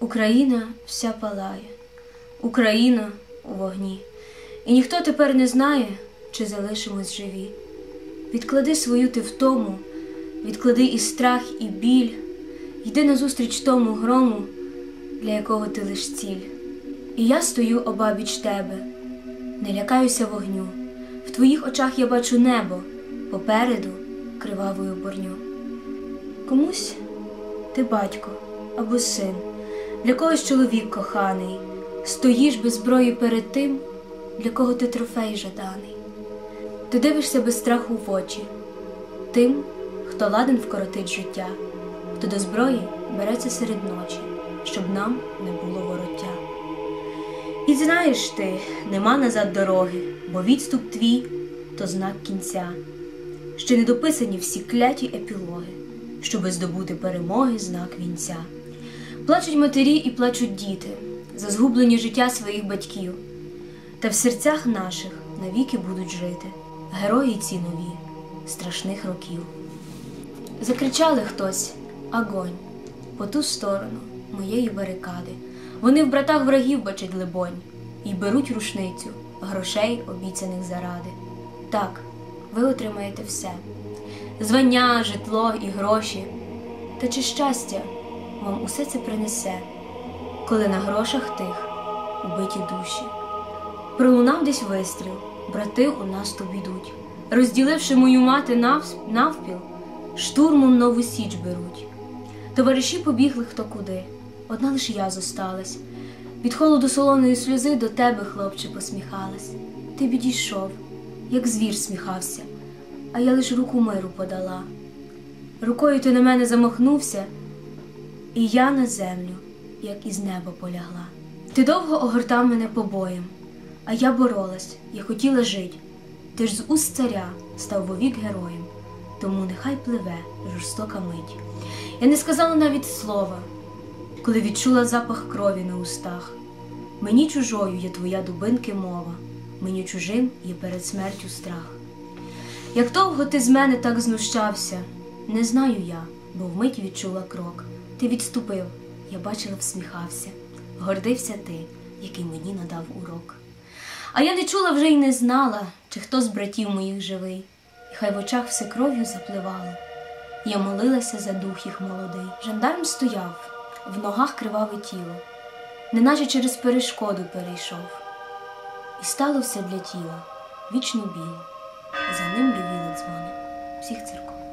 Україна вся палає, Україна у вогні, і ніхто тепер не знає, чи залишимось живі. Відклади свою ти втому, відклади і страх, і біль, йди назустріч тому грому, для якого ти лиш ціль. І я стою обабіч тебе, не лякаюся вогню. В твоїх очах я бачу небо, попереду кривавою борню. Комусь ти батько або син, для когось чоловік коханий, стоїш без зброї перед тим, для кого ти трофей жаданий. Ти дивишся без страху в очі, тим, хто ладен вкоротить життя, хто до зброї береться серед ночі, щоб нам не було вороття. І знаєш ти, нема назад дороги, бо відступ твій то знак кінця. Ще не дописані всі кляті епілоги, щоби здобути перемоги знак вінця. Плачуть матері і плачуть діти за згублені життя своїх батьків, та в серцях наших навіки будуть жити герої ці нові страшних років. Закричали хтось Агонь по ту сторону моєї барикади. Вони в братах врагів бачать либонь і беруть рушницю грошей, обіцяних заради. Так, ви отримаєте все звання, житло і гроші. Та чи щастя вам усе це принесе, коли на грошах тих убиті душі? Пролунав десь вистріл, брати у наступ ідуть, розділивши мою мати навпіл, штурмом нову січ беруть. Товариші побігли хто куди, одна лиш я зосталась. Від холоду солоної сльози до тебе, хлопче, посміхалась. Ти підійшов, як звір сміхався, а я лиш руку миру подала. Рукою ти на мене замахнувся, і я на землю, як із неба полягла. Ти довго огортав мене побоєм, а я боролась, я хотіла жить. Ти ж з уст царя став вовік героєм, тому нехай пливе жорстока мить. Я не сказала навіть слова, коли відчула запах крові на устах. Мені чужою є твоя дубинки мова, мені чужим є перед смертю страх. Як довго ти з мене так знущався, не знаю я, бо вмить відчула крок. Ти відступив, я бачила, всміхався, гордився ти, який мені надав урок. А я не чула вже й не знала, чи хто з братів моїх живий, і хай в очах все кров'ю запливало. Я молилася за дух їх молодий. Жандарм стояв, в ногах криваве тіло, неначе через перешкоду перейшов, і стало все для тіла вічно біло, за ним ревіли дзвони всіх церков.